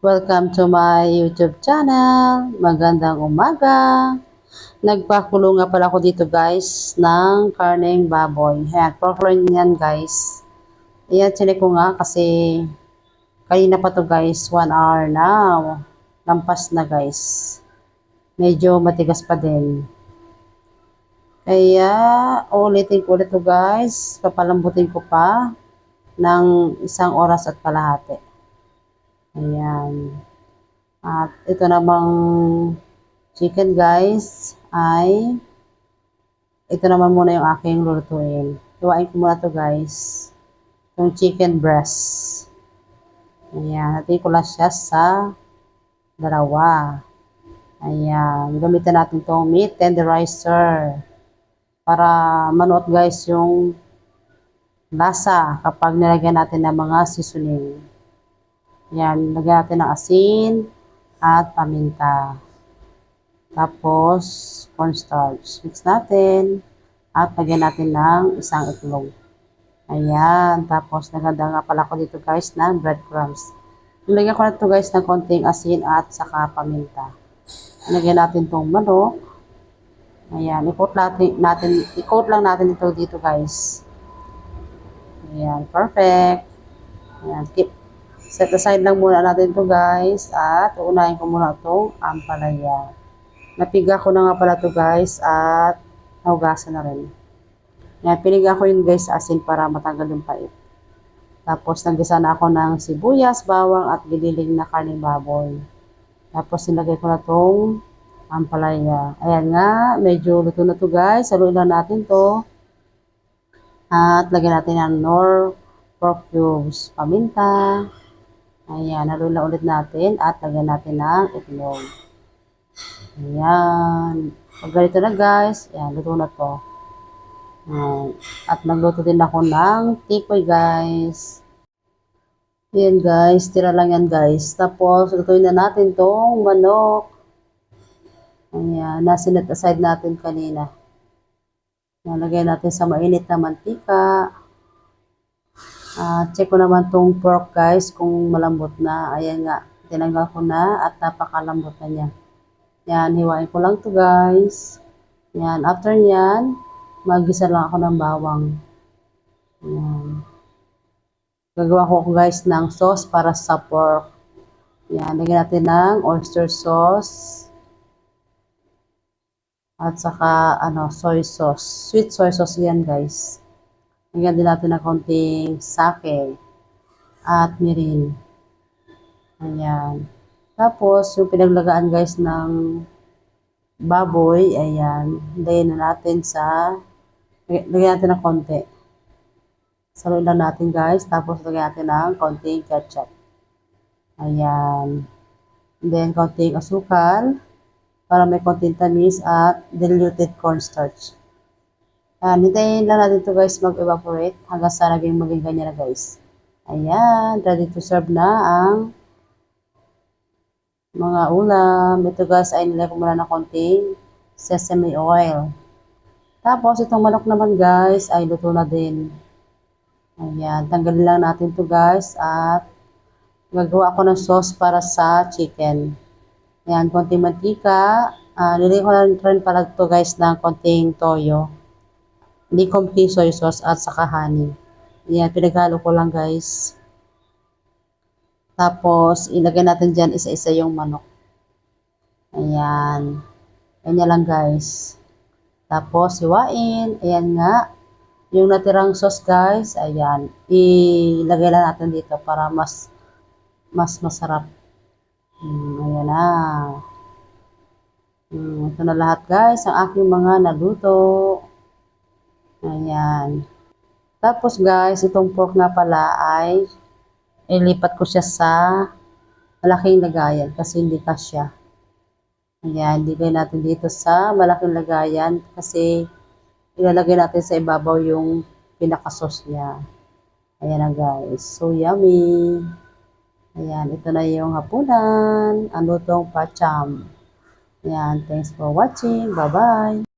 Welcome to my YouTube channel. Magandang umaga. Nagpakulo nga pala ako dito guys ng karneng baboy. Ayan, pork loin yan guys. Ayan, chinek ko nga kasi kanina pa to guys, 1 hour na. Lampas na guys. Medyo matigas pa din. Kaya, ulitin ko ulit to guys. Papalambutin ko pa ng isang oras at kalahati. Ayan. At ito namang chicken guys ay ito naman muna yung aking lulutuin. Iwain ko muna to guys. Yung chicken breast. Ayan. Natin ko lang siya sa dalawa. Ayan. Gamitin natin tong meat tenderizer. Para manuot guys yung lasa kapag nilagyan natin ng mga seasoning. Yan, lagyan natin ng asin at paminta. Tapos, cornstarch. Mix natin. At lagyan natin ng isang itlog. Ayan. Tapos, naganda nga pala ko dito guys ng breadcrumbs. Nilagyan ko na ito guys ng konting asin at saka paminta. Lagyan natin itong manok. Ayan. I-coat natin, natin, i-coat lang natin ito dito guys. Ayan. Perfect. Ayan. Keep Set aside lang muna natin to guys. At uunahin ko muna itong ampalaya. Napiga ko na nga pala to guys. At nahugasan na rin. Yan, piniga ko yun guys asin para matanggal yung pait. Tapos nagisa na ako ng sibuyas, bawang at giniling na karning baboy. Tapos nilagay ko na tong ampalaya. Ayan nga, medyo luto na to guys. Saluin lang natin to. At lagyan natin ng nor pork cubes, paminta, Ayan, halula ulit natin at lagyan natin ng itlog. Ayan. Pag ganito na guys, ayan, luto na to. Ayan. At nagluto din ako ng tikoy guys. Ayan guys, tira lang yan guys. Tapos, lutuin na natin tong manok. Ayan, nasinet aside natin kanina. Nalagay natin sa mainit na mantika. Uh, check ko naman tong pork guys kung malambot na. Ayan nga, tinanggal ko na at napakalambot na niya. Yan, hiwain ko lang to guys. Yan, after yan, magisa lang ako ng bawang. Yan. Gagawa ko guys ng sauce para sa pork. Yan, lagyan natin ng oyster sauce. At saka, ano, soy sauce. Sweet soy sauce yan guys. Lagyan din natin ng konting sake at mirin. Ayan. Tapos, yung pinaglagaan guys ng baboy, ayan, lagyan na natin sa, lagyan natin ng konti. Saluin lang natin guys, tapos lagyan natin ng konting ketchup. Ayan. And then, konting asukal, para may konting tamis at diluted cornstarch. Ayan, hintayin lang natin to guys mag-evaporate hanggang sa naging maging ganyan na guys. Ayan, ready to serve na ang mga ulam. Ito guys ay nilagay ko muna ng konting sesame oil. Tapos itong manok naman guys ay luto na din. Ayan, tanggalin lang natin to guys at gagawa ako ng sauce para sa chicken. Ayan, konting mantika. Uh, nilagay ko na rin pala to guys ng konting toyo likomki soy sauce at saka honey. Yan, pinaghalo ko lang guys. Tapos, ilagay natin dyan isa-isa yung manok. Ayan. Ganyan lang guys. Tapos, hiwain. Ayan nga. Yung natirang sauce guys, ayan. Ilagay lang natin dito para mas mas masarap. Hmm, ayan na. Hmm, ito na lahat guys, ang aking mga naluto. Ayan. Tapos guys, itong pork nga pala ay ilipat ko siya sa malaking lagayan kasi hindi kasya. Ayan, ligay natin dito sa malaking lagayan kasi ilalagay natin sa ibabaw yung pinakasos niya. Ayan na guys. So yummy. Ayan, ito na yung hapunan. Ano tong pacham. Ayan, thanks for watching. Bye-bye.